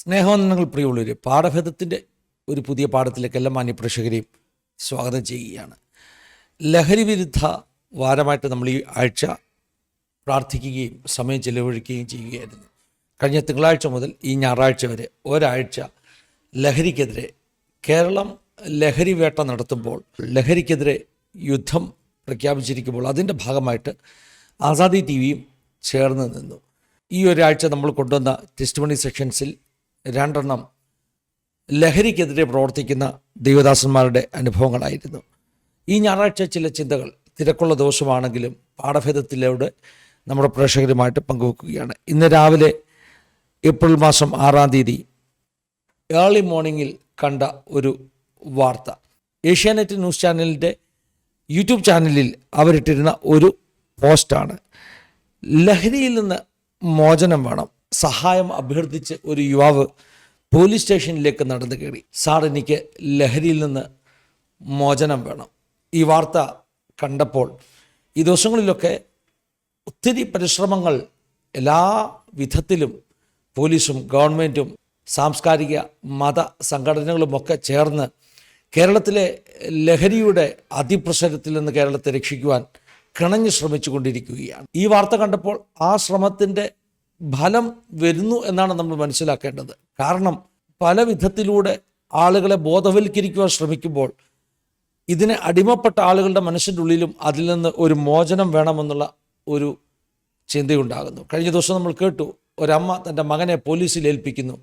സ്നേഹവന്ദനങ്ങൾ പ്രിയമുള്ളവർ പാഠഭേദത്തിന്റെ ഒരു പുതിയ പാഠത്തിലേക്ക് എല്ലാ മാന്യപ്രേക്ഷകരെയും സ്വാഗതം ചെയ്യുകയാണ്. ലഹരി വിരുദ്ധ വാരമായിട്ട് നമ്മൾ ഈ ആഴ്ച പ്രാർത്ഥിക്കുകയും സമയം ചെലവഴിക്കുകയും ചെയ്യുകയായിരുന്നു. കഴിഞ്ഞ തിങ്കളാഴ്ച മുതൽ ഈ ഞായറാഴ്ച വരെ ഒരാഴ്ച ലഹരിക്കെതിരെ കേരളം ലഹരി വേട്ട നടത്തുമ്പോൾ ലഹരിക്കെതിരെ യുദ്ധം പ്രഖ്യാപിച്ചിരിക്കുമ്പോൾ അതിന്റെ ഭാഗമായിട്ട് ആസാദി ടി വിയും ചേർന്ന് നിന്നു. ഈ ഒരാഴ്ച നമ്മൾ കൊണ്ടുവന്ന ടെസ്റ്റ് മണി സെക്ഷൻസിൽ രണ്ടെണ്ണം ലഹരിക്കെതിരെ പ്രവർത്തിക്കുന്ന ദൈവദാസന്മാരുടെ അനുഭവങ്ങളായിരുന്നു. ഈ ഞായറാഴ്ച ചില ചിന്തകൾ തിരക്കുള്ള ദിവസമാണെങ്കിലും പാഠഭേദത്തിലൂടെ നമ്മുടെ പ്രേക്ഷകരുമായിട്ട് പങ്കുവെക്കുകയാണ്. ഇന്ന് രാവിലെ ഏപ്രിൽ മാസം ആറാം തീയതി ഏർലി മോർണിംഗിൽ കണ്ട ഒരു വാർത്ത. ഏഷ്യാനെറ്റ് ന്യൂസ് ചാനലിന്റെ യൂട്യൂബ് ചാനലിൽ അവരിട്ടിരുന്ന ഒരു പോസ്റ്റാണ്. ലഹരിയിൽ നിന്ന് മോചനം വേണം. സഹായം അഭ്യർത്ഥിച്ച് ഒരു യുവാവ് പോലീസ് സ്റ്റേഷനിലേക്ക് നടന്നു കയറി. സാർ എനിക്ക് ലഹരിയിൽ നിന്ന് മോചനം വേണം. ഈ വാർത്ത കണ്ടപ്പോൾ ഈ ദിവസങ്ങളിലൊക്കെ ഒത്തിരി പരിശ്രമങ്ങൾ എല്ലാ വിധത്തിലും പോലീസും ഗവൺമെന്റും സാംസ്കാരിക മത സംഘടനകളുമൊക്കെ ചേർന്ന് കേരളത്തിലെ ലഹരിയുടെ അതിപ്രസരത്തിൽ നിന്ന് കേരളത്തെ രക്ഷിക്കുവാൻ ശ്രമിച്ചു കൊണ്ടിരിക്കുകയാണ് ഈ വാർത്ത കണ്ടപ്പോൾ ആ ശ്രമത്തിന്റെ ഫലം വരുന്നു എന്നാണ് നമ്മൾ മനസ്സിലാക്കേണ്ടത്. കാരണം പല വിധത്തിലൂടെ ആളുകളെ ബോധവൽക്കരിക്കുവാൻ ശ്രമിക്കുമ്പോൾ ഇതിനെ അടിമപ്പെട്ട ആളുകളുടെ മനസ്സിന്റെ ഉള്ളിലും അതിൽ നിന്ന് ഒരു മോചനം വേണമെന്നുള്ള ഒരു ചിന്തയുണ്ടാകുന്നു. കഴിഞ്ഞ ദിവസം നമ്മൾ കേട്ടു ഒരമ്മ തന്റെ മകനെ പോലീസിൽ ഏൽപ്പിക്കുന്നു.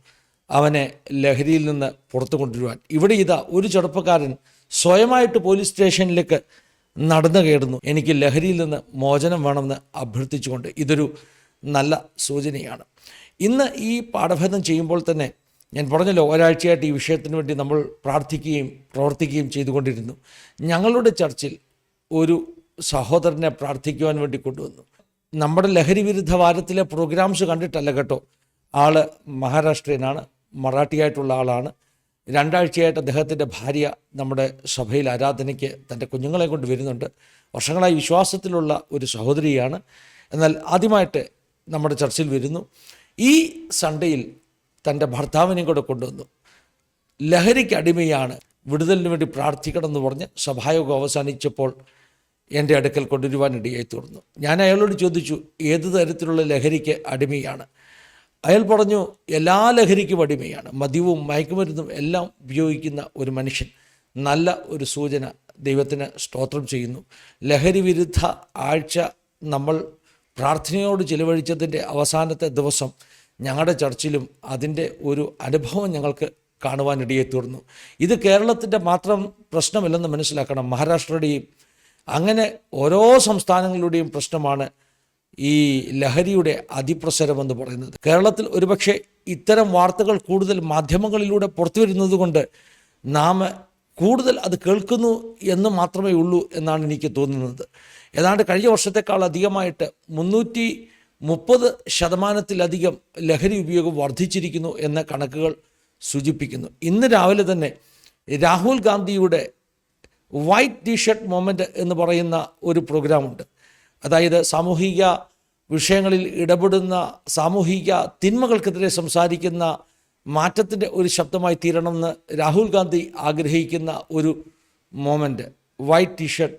അവനെ ലഹരിയിൽ നിന്ന് പുറത്തു കൊണ്ടുവരുവാൻ. ഇവിടെ ഇതാ ഒരു ചെറുപ്പക്കാരൻ സ്വയമായിട്ട് പോലീസ് സ്റ്റേഷനിലേക്ക് നടന്നു കയറുന്നു. എനിക്ക് ലഹരിയിൽ നിന്ന് മോചനം വേണമെന്ന് അഭ്യർത്ഥിച്ചുകൊണ്ട് ഇതൊരു നല്ല സൂചനയാണ്. ഇന്ന് ഈ പാഠഭേദം ചെയ്യുമ്പോൾ തന്നെ ഞാൻ പറഞ്ഞല്ലോ ഒരാഴ്ചയായിട്ട് ഈ വിഷയത്തിന് വേണ്ടി നമ്മൾ പ്രാർത്ഥിക്കുകയും പ്രവർത്തിക്കുകയും ചെയ്തുകൊണ്ടിരുന്നു. ഞങ്ങളുടെ ചർച്ചിൽ ഒരു സഹോദരനെ പ്രാർത്ഥിക്കുവാൻ വേണ്ടി കൊണ്ടുവന്നു. നമ്മുടെ ലഹരി വിരുദ്ധ വാരത്തിലെ പ്രോഗ്രാംസ് കണ്ടിട്ടല്ല കേട്ടോ. ആൾ മഹാരാഷ്ട്രീയനാണ് മറാഠിയായിട്ടുള്ള ആളാണ്. രണ്ടാഴ്ചയായിട്ട് അദ്ദേഹത്തിന്റെ ഭാര്യ നമ്മുടെ സഭയിൽ ആരാധനയ്ക്ക് തന്റെ കുഞ്ഞുങ്ങളെ കൊണ്ട് വരുന്നുണ്ട്. വർഷങ്ങളായി വിശ്വാസത്തിലുള്ള ഒരു സഹോദരിയാണ്. എന്നാൽ ആദ്യമായിട്ട് നമ്മുടെ ചർച്ചിൽ വരുന്നു. ഈ സൺഡേയിൽ തന്റെ ഭർത്താവിനെയും കൂടെ കൊണ്ടുവന്നു. ലഹരിക്ക് അടിമയാണ് വിടുതലിന് വേണ്ടി പ്രാർത്ഥിക്കണമെന്ന് പറഞ്ഞ് സഭായോഗം അവസാനിച്ചപ്പോൾ എന്റെ അടുക്കൽ കൊണ്ടുവരുവാനിടയായി തീർന്നു. ഞാൻ അയാളോട് ചോദിച്ചു ഏത് തരത്തിലുള്ള ലഹരിക്ക് അടിമയാണ്? അയാൾ പറഞ്ഞു എല്ലാ ലഹരിക്കും അടിമയാണ്. മദ്യവും മയക്കുമരുന്നും എല്ലാം ഉപയോഗിക്കുന്ന ഒരു മനുഷ്യൻ നല്ല ഒരു സൂചന ദൈവത്തിന് സ്തോത്രം ചെയ്യുന്നു. ലഹരി വിരുദ്ധ ആഴ്ച നമ്മൾ പ്രാർത്ഥനയോട് ചിലവഴിച്ചതിന്റെ അവസാനത്തെ ദിവസം ഞങ്ങളുടെ ചർച്ചിലും അതിന്റെ ഒരു അനുഭവം ഞങ്ങൾക്ക് കാണുവാനിടയെ തീർന്നു. ഇത് കേരളത്തിന്റെ മാത്രം പ്രശ്നമില്ലെന്ന് മനസ്സിലാക്കണം. മഹാരാഷ്ട്രയുടെയും അങ്ങനെ ഓരോ സംസ്ഥാനങ്ങളുടെയും പ്രശ്നമാണ് ഈ ലഹരിയുടെ അതിപ്രസരം എന്ന് പറയുന്നത്. കേരളത്തിൽ ഒരുപക്ഷെ ഇത്തരം വാർത്തകൾ കൂടുതൽ മാധ്യമങ്ങളിലൂടെ പുറത്തു വരുന്നത് കൊണ്ട് നാം കൂടുതൽ അത് കേൾക്കുന്നു എന്ന് മാത്രമേ ഉള്ളൂ എന്നാണ് എനിക്ക് തോന്നുന്നത്. ഏതാണ്ട് കഴിഞ്ഞ വർഷത്തെക്കാൾ അധികമായിട്ട് മുന്നൂറ്റി മുപ്പത് ശതമാനത്തിലധികം ലഹരി ഉപയോഗം വർദ്ധിച്ചിരിക്കുന്നു എന്ന കണക്കുകൾ സൂചിപ്പിക്കുന്നു. ഇന്ന് രാവിലെ തന്നെ രാഹുൽ ഗാന്ധിയുടെ വൈറ്റ് ടീഷർട്ട് മൊമെന്റ് എന്ന് പറയുന്ന ഒരു പ്രോഗ്രാമുണ്ട്. അതായത് സാമൂഹിക വിഷയങ്ങളിൽ ഇടപെടുന്ന സാമൂഹിക തിന്മകൾക്കെതിരെ സംസാരിക്കുന്ന മാറ്റത്തിന്റെ ഒരു ശബ്ദമായി തീരണമെന്ന് രാഹുൽ ഗാന്ധി ആഗ്രഹിക്കുന്ന ഒരു മോമെന്റ് വൈറ്റ് ടീഷർട്ട്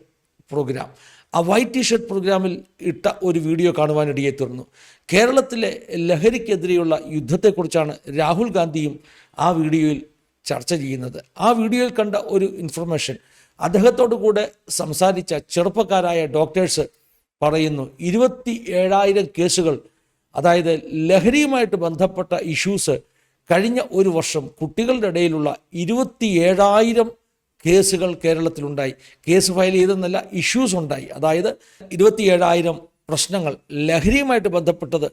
പ്രോഗ്രാം. ആ വൈറ്റ് ടീഷർട്ട് പ്രോഗ്രാമിൽ ഇട്ട ഒരു വീഡിയോ കാണുവാനിടയെ തീർന്നു. കേരളത്തിലെ ലഹരിക്കെതിരെയുള്ള യുദ്ധത്തെക്കുറിച്ചാണ് രാഹുൽ ഗാന്ധിയും ആ വീഡിയോയിൽ ചർച്ച ചെയ്യുന്നത്. ആ വീഡിയോയിൽ കണ്ട ഒരു ഇൻഫർമേഷൻ അദ്ദേഹത്തോടു കൂടെ സംസാരിച്ച ചെറുപ്പക്കാരായ ഡോക്ടേഴ്സ് പറയുന്നു ഇരുപത്തി ഏഴായിരം കേസുകൾ അതായത് ലഹരിയുമായിട്ട് ബന്ധപ്പെട്ട ഇഷ്യൂസ് കഴിഞ്ഞ ഒരു വർഷം കുട്ടികളുടെ ഇടയിലുള്ള ഇരുപത്തി ഏഴായിരം കേസുകൾ കേരളത്തിലുണ്ടായി. കേസ് ഫയൽ ചെയ്തെന്നല്ല ഇഷ്യൂസ് ഉണ്ടായി. അതായത് ഇരുപത്തിയേഴായിരം പ്രശ്നങ്ങൾ ലഹരിയുമായിട്ട് ബന്ധപ്പെട്ടത്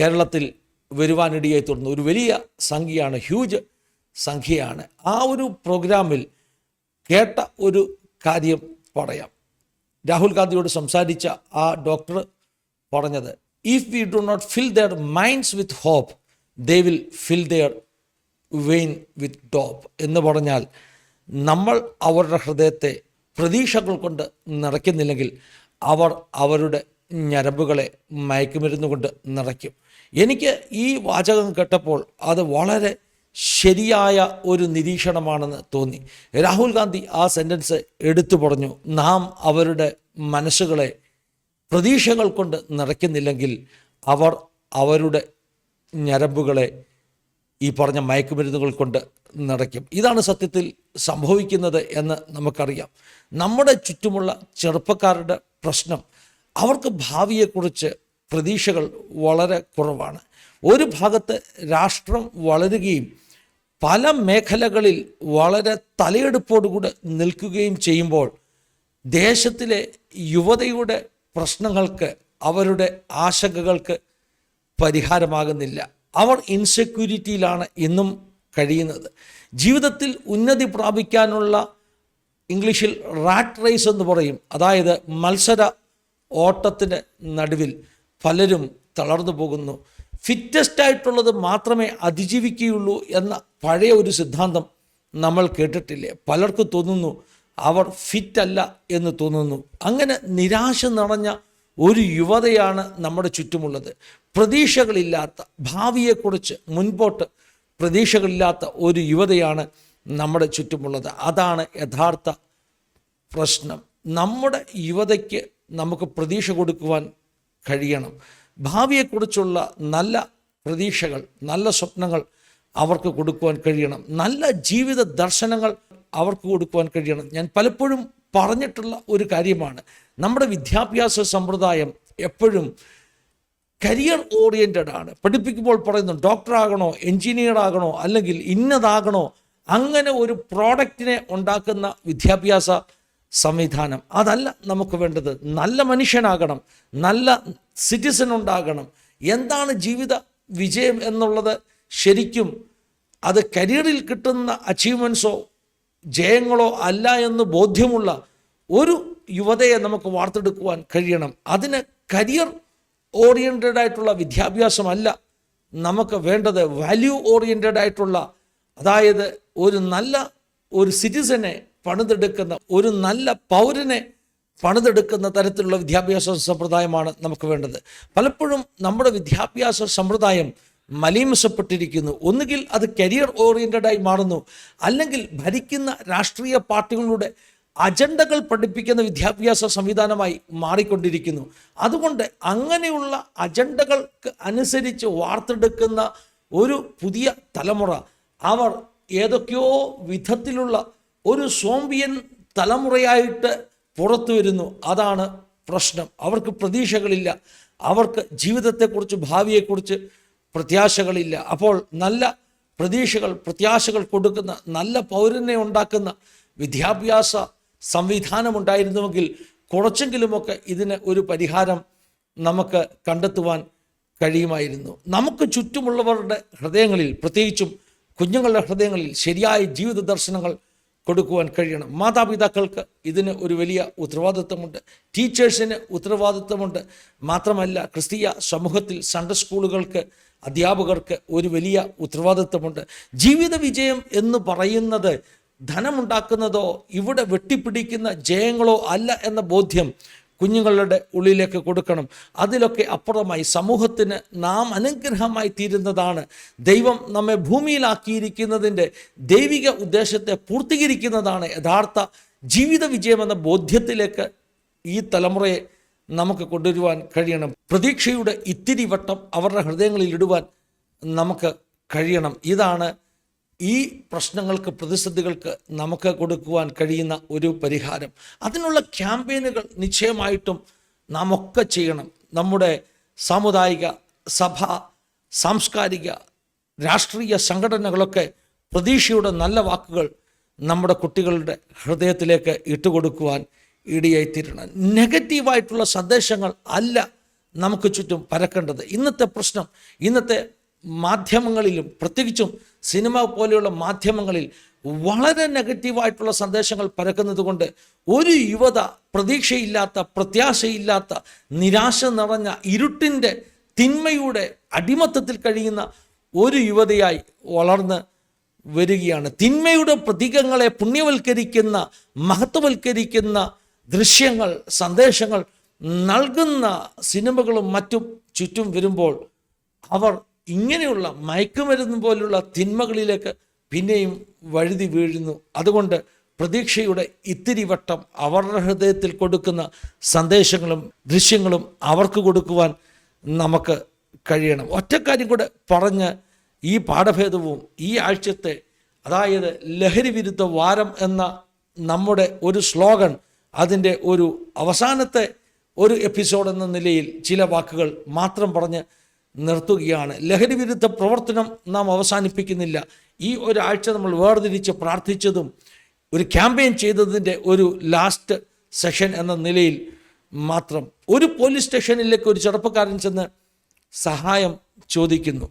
കേരളത്തിൽ വരുവാനിടയായി തുടർന്നു. ഒരു വലിയ സംഖ്യയാണ് ഹ്യൂജ് സംഖ്യയാണ്. ആ ഒരു പ്രോഗ്രാമിൽ കേട്ട ഒരു കാര്യം പറയാം. രാഹുൽ ഗാന്ധിയോട് സംസാരിച്ച ആ ഡോക്ടർ പറഞ്ഞത് if we do not fill their minds with hope they will fill their vein with dope എന്ന് പറഞ്ഞാൽ നമ്മൾ അവരുടെ ഹൃദയത്തെ പ്രതീക്ഷകൾ കൊണ്ട് നിറയ്ക്കുന്നില്ലെങ്കിൽ അവർ അവരുടെ ഞരമ്പുകളെ മയക്കുമരുന്ന് കൊണ്ട് നിറയ്ക്കും. എനിക്ക് ഈ വാചകം കേട്ടപ്പോൾ അത് വളരെ ശരിയായ ഒരു നിരീക്ഷണമാണെന്ന് തോന്നി. രാഹുൽ ഗാന്ധി ആ സെന്റൻസ് എടുത്തു പറഞ്ഞു. നാം അവരുടെ മനസ്സുകളെ പ്രതീക്ഷകൾ കൊണ്ട് നിറയ്ക്കുന്നില്ലെങ്കിൽ അവർ അവരുടെ ഞരമ്പുകളെ ഈ പറഞ്ഞ മയക്കുമരുന്നുകൾ കൊണ്ട് നടക്കും. ഇതാണ് സത്യത്തിൽ സംഭവിക്കുന്നത് എന്ന് നമുക്കറിയാം. നമ്മുടെ ചുറ്റുമുള്ള ചെറുപ്പക്കാരുടെ പ്രശ്നം അവർക്ക് ഭാവിയെക്കുറിച്ച് പ്രതീക്ഷകൾ വളരെ കുറവാണ്. ഒരു ഭാഗത്ത് രാഷ്ട്രം വളരുകയും പല മേഖലകളിൽ വളരെ തലയെടുപ്പോടുകൂടെ നിൽക്കുകയും ചെയ്യുമ്പോൾ ദേശത്തിലെ യുവതയുടെ പ്രശ്നങ്ങൾക്ക് അവരുടെ ആശങ്കകൾക്ക് പരിഹാരമാകുന്നില്ല. അവർ ഇൻസെക്യൂരിറ്റിയിലാണ് ഇന്നും കഴിയുന്നത്. ജീവിതത്തിൽ ഉന്നതി പ്രാപിക്കാനുള്ള ഇംഗ്ലീഷിൽ റാറ്റ് റേസ് എന്ന് പറയും. അതായത് മത്സര ഓട്ടത്തിന് നടുവിൽ പലരും തളർന്നു പോകുന്നു. ഫിറ്റസ്റ്റ് ആയിട്ടുള്ളത് മാത്രമേ അതിജീവിക്കുകയുള്ളൂ എന്ന പഴയ ഒരു സിദ്ധാന്തം നമ്മൾ കേട്ടിട്ടില്ലേ? പലർക്കും തോന്നുന്നു അവർ ഫിറ്റല്ല എന്ന് തോന്നുന്നു. അങ്ങനെ നിരാശ നിറഞ്ഞ ഒരു യുവതയാണ് നമ്മുടെ ചുറ്റുമുള്ളത്. പ്രതീക്ഷകളില്ലാത്ത ഭാവിയെക്കുറിച്ച് മുൻപോട്ട് പ്രതീക്ഷകളില്ലാത്ത ഒരു യുവതയാണ് നമ്മുടെ ചുറ്റുമുള്ളത്. അതാണ് യഥാർത്ഥ പ്രശ്നം. നമ്മുടെ യുവതയ്ക്ക് നമുക്ക് പ്രതീക്ഷ കൊടുക്കുവാൻ കഴിയണം. ഭാവിയെക്കുറിച്ചുള്ള നല്ല പ്രതീക്ഷകൾ നല്ല സ്വപ്നങ്ങൾ അവർക്ക് കൊടുക്കുവാൻ കഴിയണം. നല്ല ജീവിത ദർശനങ്ങൾ അവർക്ക് കൊടുക്കുവാൻ കഴിയണം. ഞാൻ പലപ്പോഴും പറഞ്ഞിട്ടുള്ള ഒരു കാര്യമാണ്. നമ്മുടെ വിദ്യാഭ്യാസ സമ്പ്രദായം എപ്പോഴും കരിയർ ഓറിയന്റഡ് ആണ്. പഠിപ്പിക്കുമ്പോൾ പറയുന്നു ഡോക്ടർ ആകണോ എഞ്ചിനീയർ ആകണോ അല്ലെങ്കിൽ ഇന്നതാകണോ? അങ്ങനെ ഒരു പ്രോഡക്റ്റിനെ ഉണ്ടാക്കുന്ന വിദ്യാഭ്യാസ സംവിധാനം. അതല്ല നമുക്ക് വേണ്ടത്. നല്ല മനുഷ്യനാകണം നല്ല സിറ്റിസൺ ഉണ്ടാകണം. എന്താണ് ജീവിത വിജയം എന്നുള്ളത് ശരിക്കും അത് കരിയറിൽ കിട്ടുന്ന അച്ചീവ്മെന്റ്സോ ജയങ്ങളോ അല്ല എന്ന് ബോധ്യമുള്ള ഒരു യുവതയെ നമുക്ക് വാർത്തെടുക്കുവാൻ കഴിയണം. അതിന് കരിയർ ഓറിയന്റഡ് ആയിട്ടുള്ള വിദ്യാഭ്യാസമല്ല നമുക്ക് വേണ്ടത്. വാല്യൂ ഓറിയന്റഡ് ആയിട്ടുള്ള അതായത് ഒരു നല്ല ഒരു സിറ്റിസനെ പണിതെടുക്കുന്ന ഒരു നല്ല പൗരനെ പണിതെടുക്കുന്ന തരത്തിലുള്ള വിദ്യാഭ്യാസ സമ്പ്രദായമാണ് നമുക്ക് വേണ്ടത്. പലപ്പോഴും നമ്മുടെ വിദ്യാഭ്യാസ സമ്പ്രദായം മലീമസപ്പെട്ടിരിക്കുന്നു. ഒന്നുകിൽ അത് കരിയർ ഓറിയന്റഡ് ആയി മാറുന്നു. അല്ലെങ്കിൽ ഭരിക്കുന്ന രാഷ്ട്രീയ പാർട്ടികളുടെ അജണ്ടകൾ പഠിപ്പിക്കുന്ന വിദ്യാഭ്യാസ സംവിധാനമായി മാറിക്കൊണ്ടിരിക്കുന്നു. അതുകൊണ്ട് അങ്ങനെയുള്ള അജണ്ടകൾക്ക് അനുസരിച്ച് വാർത്തെടുക്കുന്ന ഒരു പുതിയ തലമുറ അവർ ഏതൊക്കെയോ വിധത്തിലുള്ള ഒരു സോംബിയൻ തലമുറയായിട്ട് പുറത്തു വരുന്നു. അതാണ് പ്രശ്നം. അവർക്ക് പ്രതീക്ഷകളില്ല. അവർക്ക് ജീവിതത്തെക്കുറിച്ച് ഭാവിയെക്കുറിച്ച് പ്രത്യാശകളില്ല. അപ്പോൾ നല്ല പ്രതീക്ഷകൾ പ്രത്യാശകൾ കൊടുക്കുന്ന നല്ല പൗരനെ ഉണ്ടാക്കുന്ന വിദ്യാഭ്യാസ സംവിധാനമുണ്ടായിരുന്നുവെങ്കിൽ കുറച്ചെങ്കിലുമൊക്കെ ഇതിന് ഒരു പരിഹാരം നമുക്ക് കണ്ടെത്തുവാൻ കഴിയുമായിരുന്നു. നമുക്ക് ചുറ്റുമുള്ളവരുടെ ഹൃദയങ്ങളിൽ പ്രത്യേകിച്ചും കുഞ്ഞുങ്ങളുടെ ഹൃദയങ്ങളിൽ ശരിയായ ജീവിത ദർശനങ്ങൾ കൊടുക്കുവാൻ കഴിയണം. മാതാപിതാക്കൾക്ക് ഇതിന് ഒരു വലിയ ഉത്തരവാദിത്വമുണ്ട്. ടീച്ചേഴ്സിന് ഉത്തരവാദിത്വമുണ്ട്. മാത്രമല്ല ക്രിസ്തീയ സമൂഹത്തിൽ സൺഡേ സ്കൂളുകൾക്ക് അധ്യാപകർക്ക് ഒരു വലിയ ഉത്തരവാദിത്വമുണ്ട്. ജീവിത വിജയം എന്ന് പറയുന്നത് ധനമുണ്ടാക്കുന്നതോ ഇവിടെ വെട്ടിപ്പിടിക്കുന്ന ജയങ്ങളോ അല്ല എന്ന ബോധ്യം കുഞ്ഞുങ്ങളുടെ ഉള്ളിലേക്ക് കൊടുക്കണം. അതിലൊക്കെ അപ്പുറമായി സമൂഹത്തിന് നാം അനുഗ്രഹമായി തീരുന്നതാണ്. ദൈവം നമ്മെ ഭൂമിയിലാക്കിയിരിക്കുന്നതിന്റെ ദൈവിക ഉദ്ദേശത്തെ പൂർത്തീകരിക്കുന്നതാണ് യഥാർത്ഥ ജീവിത വിജയമെന്ന ബോധ്യത്തിലേക്ക് ഈ തലമുറയെ നമുക്ക് കൊണ്ടുവരുവാൻ കഴിയണം. പ്രതീക്ഷയുടെ ഇത്തിരി വട്ടം അവരുടെ ഹൃദയങ്ങളിൽ ഇടുവാൻ നമുക്ക് കഴിയണം. ഇതാണ് ഈ പ്രശ്നങ്ങൾക്ക് പ്രതിസന്ധികൾക്ക് നമുക്ക് കൊടുക്കുവാൻ കഴിയുന്ന ഒരു പരിഹാരം. അതിനുള്ള ക്യാമ്പയിനുകൾ നിശ്ചയമായിട്ടും നാം ഒക്കെ ചെയ്യണം. നമ്മുടെ സാമുദായിക സഭ സാംസ്കാരിക രാഷ്ട്രീയ സംഘടനകളൊക്കെ പ്രതീക്ഷയുടെ നല്ല വാക്കുകൾ നമ്മുടെ കുട്ടികളുടെ ഹൃദയത്തിലേക്ക് ഇട്ടുകൊടുക്കുവാൻ ഇടിയായി തീരണം. നെഗറ്റീവായിട്ടുള്ള സന്ദേശങ്ങൾ അല്ല നമുക്ക് ചുറ്റും പരക്കേണ്ടത്. ഇന്നത്തെ പ്രശ്നം ഇന്നത്തെ മാധ്യമങ്ങളിലും പ്രത്യേകിച്ചും സിനിമ പോലെയുള്ള മാധ്യമങ്ങളിൽ വളരെ നെഗറ്റീവായിട്ടുള്ള സന്ദേശങ്ങൾ പരക്കുന്നത് കൊണ്ട് ഒരു യുവത പ്രതീക്ഷയില്ലാത്ത പ്രത്യാശയില്ലാത്ത നിരാശ നിറഞ്ഞ ഇരുട്ടിന്റെ തിന്മയുടെ അടിമത്തത്തിൽ കഴിയുന്ന ഒരു യുവതയായി വളർന്ന് വരികയാണ്. തിന്മയുടെ പ്രതീകങ്ങളെ പുണ്യവൽക്കരിക്കുന്ന മഹത്വവൽക്കരിക്കുന്ന ദൃശ്യങ്ങൾ സന്ദേശങ്ങൾ നൽകുന്ന സിനിമകളും മറ്റും ചുറ്റും വരുമ്പോൾ അവർ ഇങ്ങനെയുള്ള മയക്കുമരുന്ന് പോലുള്ള തിന്മകളിലേക്ക് പിന്നെയും വഴുതി വീഴുന്നു. അതുകൊണ്ട് പ്രതീക്ഷയുടെ ഇത്തിരി വട്ടം അവരുടെ ഹൃദയത്തിൽ കൊടുക്കുന്ന സന്ദേശങ്ങളും ദൃശ്യങ്ങളും അവർക്ക് കൊടുക്കുവാൻ നമുക്ക് കഴിയണം. ഒറ്റക്കാര്യം കൂടെ പറഞ്ഞ് ഈ പാഠഭേദവും ഈ ആഴ്ചത്തെ അതായത് ലഹരി വിരുദ്ധ വാരം എന്ന നമ്മുടെ ഒരു സ്ലോഗൻ അതിന്റെ ഒരു അവസാനത്തെ ഒരു എപ്പിസോഡ് എന്ന നിലയിൽ ചില വാക്കുകൾ മാത്രം പറഞ്ഞ് നിർത്തുകയാണ്. ലഹരി വിരുദ്ധ പ്രവർത്തനം നാം അവസാനിപ്പിക്കുന്നില്ല. ഈ ഒരാഴ്ച നമ്മൾ വേർതിരിച്ച് പ്രാർത്ഥിച്ചതും ഒരു ക്യാമ്പയിൻ ചെയ്തതിന്റെ ഒരു ലാസ്റ്റ് സെഷൻ എന്ന നിലയിൽ മാത്രം ഒരു പോലീസ് സ്റ്റേഷനിലേക്ക് ഒരു ചെറുപ്പക്കാരൻ ചെന്ന് സഹായം ചോദിക്കുന്നു.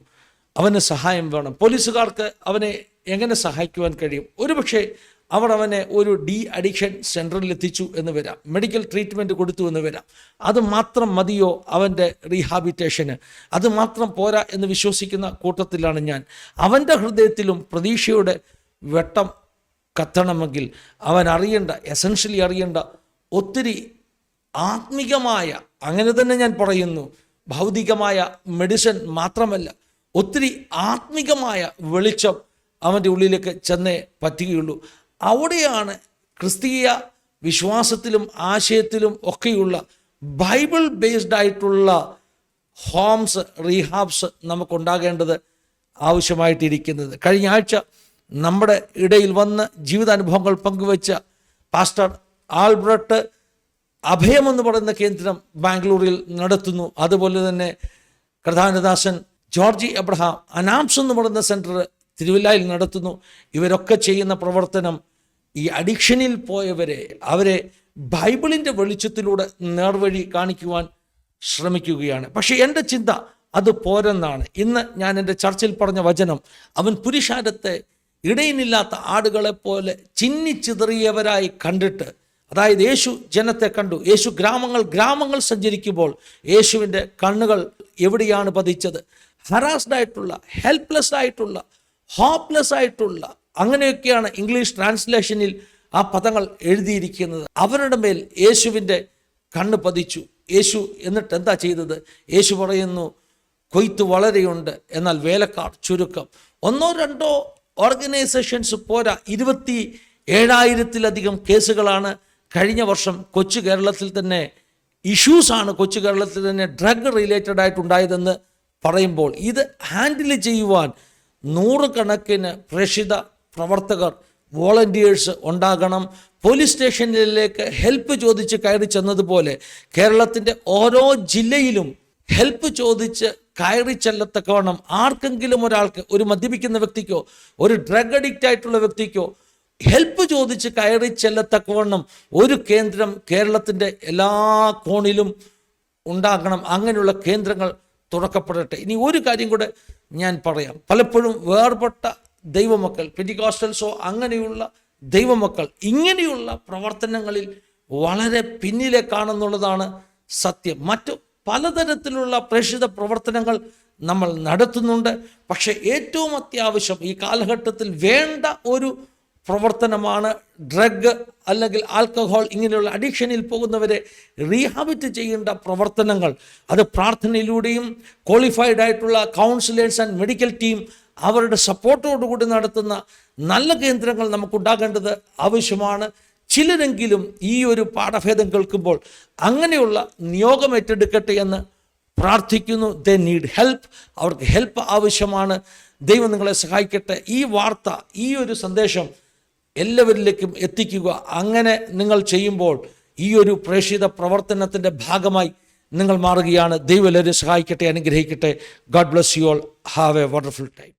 അവന് സഹായം വേണം. പോലീസുകാർക്ക് അവനെ എങ്ങനെ സഹായിക്കുവാൻ കഴിയും? ഒരുപക്ഷെ അവർ അവനെ ഒരു ഡി അഡിക്ഷൻ സെന്ററിൽ എത്തിച്ചു എന്ന് വരാം. മെഡിക്കൽ ട്രീറ്റ്മെന്റ് കൊടുത്തു എന്ന് വരാം. അത് മാത്രം മതിയോ അവന്റെ റീഹാബിറ്റേഷന്? അത് മാത്രം പോരാ എന്ന് വിശ്വസിക്കുന്ന കൂട്ടത്തിലാണ് ഞാൻ. അവന്റെ ഹൃദയത്തിലും പ്രതീക്ഷയുടെ വെട്ടം കത്തണമെങ്കിൽ അവൻ അറിയേണ്ട എസൻഷ്യലി അറിയേണ്ട ഒത്തിരി ആത്മികമായ അങ്ങനെ തന്നെ ഞാൻ പറയുന്നു ഭൗതികമായ മെഡിസിൻ മാത്രമല്ല ഒത്തിരി ആത്മികമായ വെളിച്ചം അവന്റെ ഉള്ളിലേക്ക് ചെന്നേ പറ്റുകയുള്ളൂ. അവിടെയാണ് ക്രിസ്തീയ വിശ്വാസത്തിലും ആശയത്തിലും ഒക്കെയുള്ള ബൈബിൾ ബേസ്ഡ് ആയിട്ടുള്ള ഹോംസ് റീഹാബ്സ് നമുക്കുണ്ടാകേണ്ടത് ആവശ്യമായിട്ടിരിക്കുന്നത്. കഴിഞ്ഞ ആഴ്ച നമ്മുടെ ഇടയിൽ വന്ന് ജീവിതാനുഭവങ്ങൾ പങ്കുവച്ച പാസ്റ്റർ ആൽബ്രട്ട് അഭയം എന്ന് പറയുന്ന കേന്ദ്രം ബാംഗ്ലൂരിൽ നടത്തുന്നു. അതുപോലെ തന്നെ പ്രധാനദാസൻ ജോർജി എബ്രഹാം അനാംസ് എന്ന് പറയുന്ന സെന്റർ തിരുവല്ലയിൽ നടത്തുന്നു. ഇവരൊക്കെ ചെയ്യുന്ന പ്രവർത്തനം ഈ അഡിക്ഷനിൽ പോയവരെ അവരെ ബൈബിളിന്റെ വെളിച്ചത്തിലൂടെ നേർവഴി കാണിക്കുവാൻ ശ്രമിക്കുകയാണ്. പക്ഷേ എന്റെ ചിന്ത അത് പോരെന്നാണ്. ഇന്ന് ഞാൻ എന്റെ ചർച്ചയിൽ പറഞ്ഞ വചനം അവൻ പുരുഷാരത്തെ ഇടയിനില്ലാത്ത ആടുകളെ പോലെ ചിന്നിച്ചിതറിയവരായി കണ്ടിട്ട് അതായത് യേശു ജനത്തെ കണ്ടു. യേശു ഗ്രാമങ്ങൾ ഗ്രാമങ്ങൾ സഞ്ചരിക്കുമ്പോൾ യേശുവിന്റെ കണ്ണുകൾ എവിടെയാണ് പതിച്ചത്? ഹറാസ്ഡ് ആയിട്ടുള്ള ഹെൽപ്ലെസ് ആയിട്ടുള്ള ഹോപ്ലെസ് ആയിട്ടുള്ള അങ്ങനെയൊക്കെയാണ് ഇംഗ്ലീഷ് ട്രാൻസ്ലേഷനിൽ ആ പദങ്ങൾ എഴുതിയിരിക്കുന്നത്. അവരുടെ മേൽ യേശുവിന്റെ കണ്ണ് പതിച്ചു. യേശു എന്നിട്ട് എന്താ ചെയ്തത്? യേശു പറയുന്നു കൊയ്ത്ത് വളരെയുണ്ട് എന്നാൽ വേലക്കാർ ചുരുക്കം. ഒന്നോ രണ്ടോ ഓർഗനൈസേഷൻസ് പോരാ. ഇരുപത്തി ഏഴായിരത്തിലധികം കേസുകളാണ് കഴിഞ്ഞ വർഷം കൊച്ചു കേരളത്തിൽ തന്നെ ഇഷ്യൂസാണ് കൊച്ചു കേരളത്തിൽ തന്നെ ഡ്രഗ് റിലേറ്റഡ് ആയിട്ടുണ്ടായതെന്ന് പറയുമ്പോൾ ഇത് ഹാൻഡിൽ ചെയ്യുവാൻ നൂറുകണക്കിന് പ്രേക്ഷിത പ്രവർത്തകർ വോളണ്ടിയേഴ്സ് ഉണ്ടാകണം. പോലീസ് സ്റ്റേഷനിലേക്ക് ഹെൽപ്പ് ചോദിച്ച് കയറി ചെന്നതുപോലെ കേരളത്തിന്റെ ഓരോ ജില്ലയിലും ഹെൽപ്പ് ചോദിച്ച് കയറി ചെല്ലത്തക്കവണ്ണം ആർക്കെങ്കിലും ഒരാൾക്ക് ഒരു മദ്യപിക്കുന്ന വ്യക്തിക്കോ ഒരു ഡ്രഗ് അഡിക്റ്റ് ആയിട്ടുള്ള വ്യക്തിക്കോ ഹെൽപ്പ് ചോദിച്ച് കയറി ചെല്ലത്തക്കവണ്ണം ഒരു കേന്ദ്രം കേരളത്തിന്റെ എല്ലാ കോണിലും ഉണ്ടാകണം. അങ്ങനെയുള്ള കേന്ദ്രങ്ങൾ തുറക്കപ്പെടട്ടെ. ഇനി ഒരു കാര്യം കൂടെ ഞാൻ പറയാം. പലപ്പോഴും വേർപെട്ട ദൈവമക്കൾ പെന്റിക്കോസ്റ്റൽസോ അങ്ങനെയുള്ള ദൈവമക്കൾ ഇങ്ങനെയുള്ള പ്രവർത്തനങ്ങളിൽ വളരെ പിന്നിലേക്കാണെന്നുള്ളതാണ് സത്യം. മറ്റു പലതരത്തിലുള്ള പ്രേക്ഷിത പ്രവർത്തനങ്ങൾ നമ്മൾ നടത്തുന്നുണ്ട്. പക്ഷേ ഏറ്റവും അത്യാവശ്യം ഈ കാലഘട്ടത്തിൽ വേണ്ട ഒരു പ്രവർത്തനമാണ് ഡ്രഗ് അല്ലെങ്കിൽ ആൽക്കഹോൾ ഇങ്ങനെയുള്ള അഡിക്ഷനിൽ പോകുന്നവരെ റീഹാബിറ്റ് ചെയ്യേണ്ട പ്രവർത്തനങ്ങൾ. അത് പ്രാർത്ഥനയിലൂടെയും ക്വാളിഫൈഡ് ആയിട്ടുള്ള കൗൺസിലേഴ്സ് ആൻഡ് മെഡിക്കൽ ടീം അവരുടെ സപ്പോർട്ടോടുകൂടി നടത്തുന്ന നല്ല കേന്ദ്രങ്ങൾ നമുക്കുണ്ടാകേണ്ടത് ആവശ്യമാണ്. ചിലരെങ്കിലും ഈ ഒരു പാഠഭേദം കേൾക്കുമ്പോൾ അങ്ങനെയുള്ള നിയോഗം ഏറ്റെടുക്കട്ടെ എന്ന് പ്രാർത്ഥിക്കുന്നു. ദ നീഡ് ഹെൽപ്പ് അവർക്ക് ഹെൽപ്പ് ആവശ്യമാണ്. ദൈവം നിങ്ങളെ സഹായിക്കട്ടെ. ഈ വാർത്ത ഈ ഒരു സന്ദേശം എല്ലാവരിലേക്കും എത്തിക്കുക. അങ്ങനെ നിങ്ങൾ ചെയ്യുമ്പോൾ ഈ ഒരു പ്രേക്ഷിത പ്രവർത്തനത്തിന്റെ ഭാഗമായി നിങ്ങൾ മാറുകയാണ്. ദൈവം എല്ലാവരും സഹായിക്കട്ടെ അനുഗ്രഹിക്കട്ടെ. God bless you all have a wonderful time